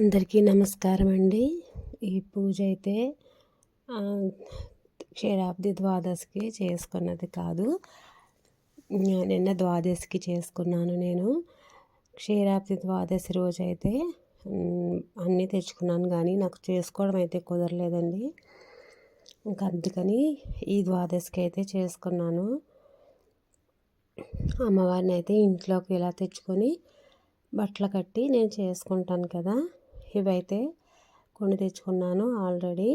అందరికీ నమస్కారం అండి. ఈ పూజ అయితే క్షీరాబ్ది ద్వాదశికి చేసుకున్నది కాదు. నిన్న ద్వాదశికి చేసుకున్నాను నేను. క్షీరాబ్ది ద్వాదశి రోజు అయితే అన్నీ తెచ్చుకున్నాను కానీ నాకు చేసుకోవడం అయితే కుదరలేదండి. ఇంకా అందుకని ఈ ద్వాదశికి అయితే చేసుకున్నాను. అమ్మవారిని అయితే ఇంట్లోకి ఇలా తెచ్చుకొని బట్టలు కట్టి నేను చేసుకుంటాను కదా. ఇవైతే కొన్ని తెచ్చుకున్నాను ఆల్రెడీ.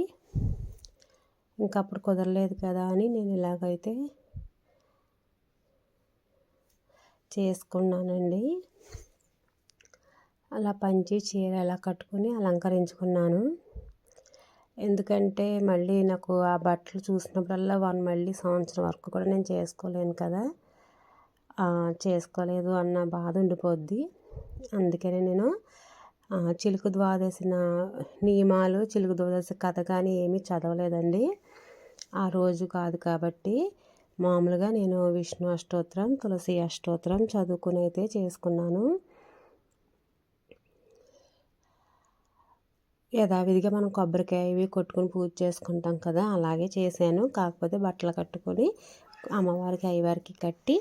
ఇంకా అప్పుడు కుదరలేదు కదా అని నేను ఇలాగైతే చేసుకున్నానండి. అలా పంచి చీర అలా కట్టుకొని అలంకరించుకున్నాను. ఎందుకంటే మళ్ళీ నాకు ఆ బట్టలు చూసినప్పుడల్లా వన్ మళ్ళీ సంవత్సరం వరకు కూడా నేను చేసుకోలేను కదా. చేసుకోలేదు అన్న బాధ ఉండిపోద్ది. అందుకనే నేను చిలుకు ద్వాదశిన నియమాలు చిలుకు ద్వాదశి కథ కానీ ఏమీ చదవలేదండి. ఆ రోజు కాదు కాబట్టి మామూలుగా నేను విష్ణు అష్టోత్తరం తులసి అష్టోత్తరం చదువుకుని అయితే చేసుకున్నాను. యథావిధిగా మనం కొబ్బరికాయ ఇవి కొట్టుకుని పూజ చేసుకుంటాం కదా అలాగే చేశాను. కాకపోతే బట్టలు కట్టుకొని అమ్మవారికి అయ్యవారికి కట్టి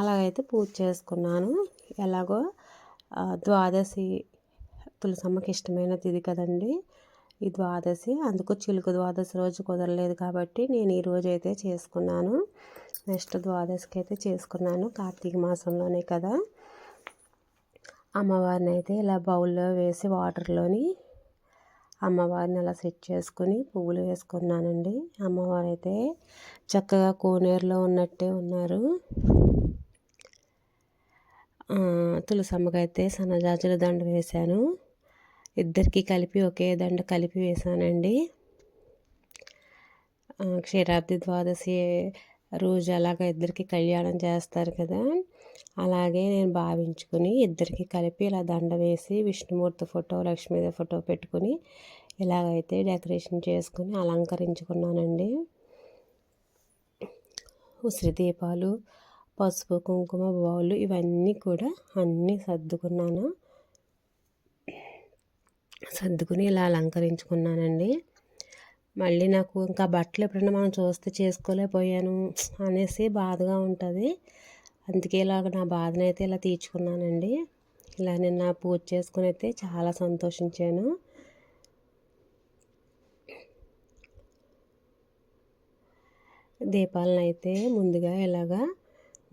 అలాగైతే పూజ చేసుకున్నాను. ఎలాగో ద్వాదశి తులసమ్మకి ఇష్టమైన తిది కదండి. ఈ ద్వాదశి అందుకు చిలుకు ద్వాదశి రోజు కుదరలేదు కాబట్టి నేను ఈ రోజు అయితే చేసుకున్నాను. నెక్స్ట్ ద్వాదశికి అయితే చేసుకున్నాను కార్తీక మాసంలోనే కదా. అమ్మవారిని అయితే ఇలా బౌల్లో వేసి వాటర్లోని అమ్మవారిని అలా సెట్ చేసుకుని పువ్వులు వేసుకున్నానండి. అమ్మవారు అయితే చక్కగా కోనేరులో ఉన్నట్టే ఉన్నారు. తులసమ్మకైతే సన్నజాజుల దండ వేశాను. ఇద్దరికి కలిపి ఒకే దండ కలిపి వేశానండి. క్షీరాబ్ది ద్వాదశి రోజు అలాగ ఇద్దరికి కళ్యాణం చేస్తారు కదా. అలాగే నేను భావించుకుని ఇద్దరికి కలిపి ఇలా దండ వేసి విష్ణుమూర్తి ఫోటో లక్ష్మీదేవి ఫోటో పెట్టుకుని ఇలాగైతే డెకరేషన్ చేసుకుని అలంకరించుకున్నానండి. ఉసిరి దీపాలు పసుపు కుంకుమ బౌలు ఇవన్నీ కూడా అన్నీ సర్దుకున్నాను. సర్దుకుని ఇలా అలంకరించుకున్నానండి. మళ్ళీ నాకు ఇంకా బట్టలు ఎప్పుడైనా మనం చూస్తే చేసుకోలేకపోయాను అనేసి బాధగా ఉంటుంది. అందుకే ఇలాగ నా బాధనైతే అయితే ఇలా తీర్చుకున్నానండి. ఇలా నిన్న పూజ చేసుకుని అయితే చాలా సంతోషించాను. దీపాలను అయితే ముందుగా ఇలాగా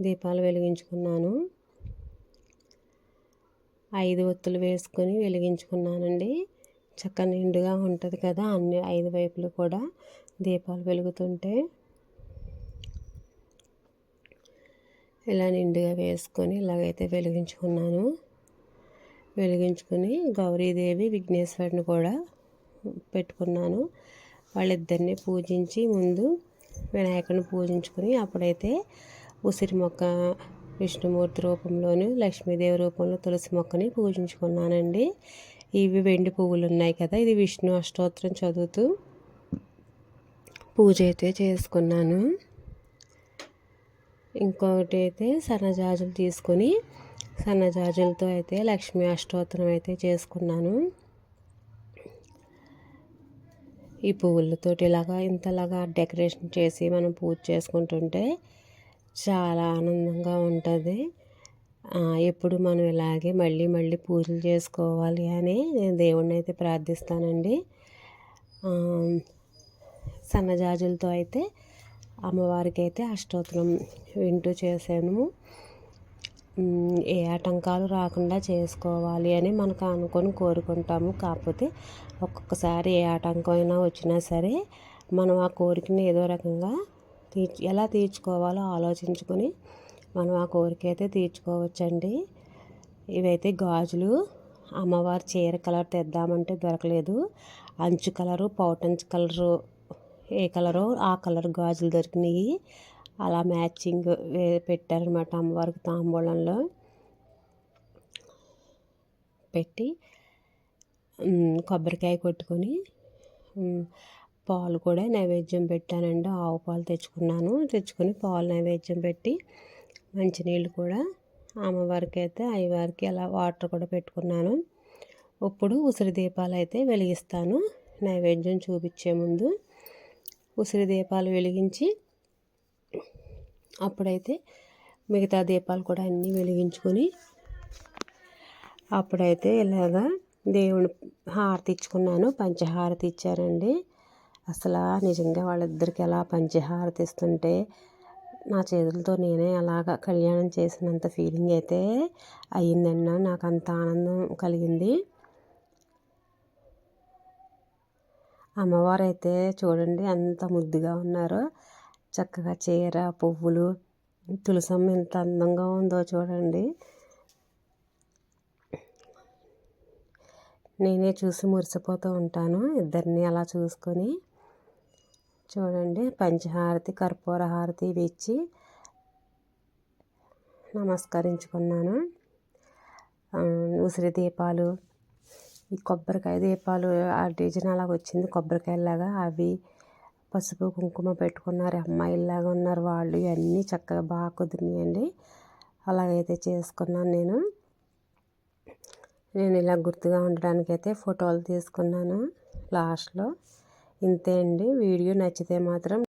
దీపాలు వెలిగించుకున్నాను. ఐదు ఒత్తులు వేసుకొని వెలిగించుకున్నానండి. చక్క నిండుగా ఉంటుంది కదా అన్ని ఐదు వైపులు కూడా దీపాలు వెలుగుతుంటే. ఇలా నిండుగా వేసుకొని ఇలాగైతే వెలిగించుకున్నాను. వెలిగించుకుని గౌరీదేవి విఘ్నేశ్వరుని కూడా పెట్టుకున్నాను. వాళ్ళిద్దరిని పూజించి ముందు వినాయకుడిని పూజించుకొని అప్పుడైతే ఉసిరి మొక్క విష్ణుమూర్తి రూపంలోను లక్ష్మీదేవి రూపంలో తులసి మొక్కని పూజించుకున్నానండి. ఇవి వెండి పువ్వులు ఉన్నాయి కదా ఇది విష్ణు అష్టోత్తరం చదువుతూ పూజ అయితే చేసుకున్నాను. ఇంకొకటి అయితే సన్నజాజులు తీసుకొని సన్నజాజులతో అయితే లక్ష్మీ అష్టోత్తరం అయితే చేసుకున్నాను. ఈ పువ్వులతోటి ఇలాగా ఇంతలాగా డెకరేషన్ చేసి మనం పూజ చేసుకుంటుంటే చాలా ఆనందంగా ఉంటుంది. ఎప్పుడు మనం ఇలాగే మళ్ళీ మళ్ళీ పూజలు చేసుకోవాలి అని నేను దేవుణ్ణి అయితే ప్రార్థిస్తానండి సన్నజాజులతో అయితే అమ్మవారికి అయితే అష్టోత్తరం వింటూ చేశాను. ఏ ఆటంకాలు రాకుండా చేసుకోవాలి అని మనకు అనుకొని కోరుకుంటాము. కాకపోతే ఒక్కొక్కసారి ఏ ఆటంకం అయినా వచ్చినా సరే మనం ఆ కోరికని ఏదో రకంగా తీర్చి ఎలా తీర్చుకోవాలో ఆలోచించుకొని మనం ఆ కోరిక అయితే తీర్చుకోవచ్చండి. ఇవైతే గాజులు అమ్మవారి చీర కలర్ తెద్దామంటే దొరకలేదు. అంచు కలరు పౌటంచు కలరు ఏ కలరో ఆ కలర్ గాజులు దొరికినాయి. అలా మ్యాచింగ్ పెట్టారనమాట అమ్మవారికి తాంబూలంలో. పెట్టి కొబ్బరికాయ కొట్టుకొని పాలు కూడా నైవేద్యం పెట్టానండి. ఆవు పాలు తెచ్చుకున్నాను. తెచ్చుకొని పాలు నైవేద్యం పెట్టి మంచినీళ్ళు కూడా అమ్మవారికి అయితే అయ్యవారికి అలా వాటర్ కూడా పెట్టుకున్నాను. ఇప్పుడు ఉసిరి దీపాలు అయితే వెలిగిస్తాను. నైవేద్యం చూపించే ముందు ఉసిరి దీపాలు వెలిగించి అప్పుడైతే మిగతా దీపాలు కూడా అన్నీ వెలిగించుకొని అప్పుడైతే ఇలాగా దేవుని హారతి ఇచ్చుకున్నాను. పంచహారతి ఇచ్చారండి. అసలు నిజంగా వాళ్ళిద్దరికి ఎలా పంచహారతి ఇస్తుంటే నా చేతులతో నేనే అలాగా కళ్యాణం చేసినంత ఫీలింగ్ అయితే అయ్యిందన్న. నాకు అంత ఆనందం కలిగింది. అమ్మవారు అయితే చూడండి ఎంత ముద్దుగా ఉన్నారో. చక్కగా చీర పువ్వులు తులసమ్మ ఎంత అందంగా ఉందో చూడండి. నేనే చూసి మురిసిపోతూ ఉంటాను ఇద్దరిని అలా చూసుకొని. చూడండి పంచహారతి కర్పూర హారతి ఇచ్చి నమస్కరించుకున్నాను. ఉసిరి దీపాలు ఈ కొబ్బరికాయ దీపాలు ఆ డిజైన్ అలాగ వచ్చింది కొబ్బరికాయలాగా అవి పసుపు కుంకుమ పెట్టుకున్నారు అమ్మాయిలాగా ఉన్నారు వాళ్ళు. ఇవన్నీ చక్కగా బాగా కుదిరినాయండి. అలాగైతే చేసుకున్నాను నేను. నేను ఇలా గుర్తుగా ఉండడానికైతే ఫోటోలు తీసుకున్నాను లాస్ట్లో. ఇంతే అండి. వీడియో నచ్చితే మాత్రం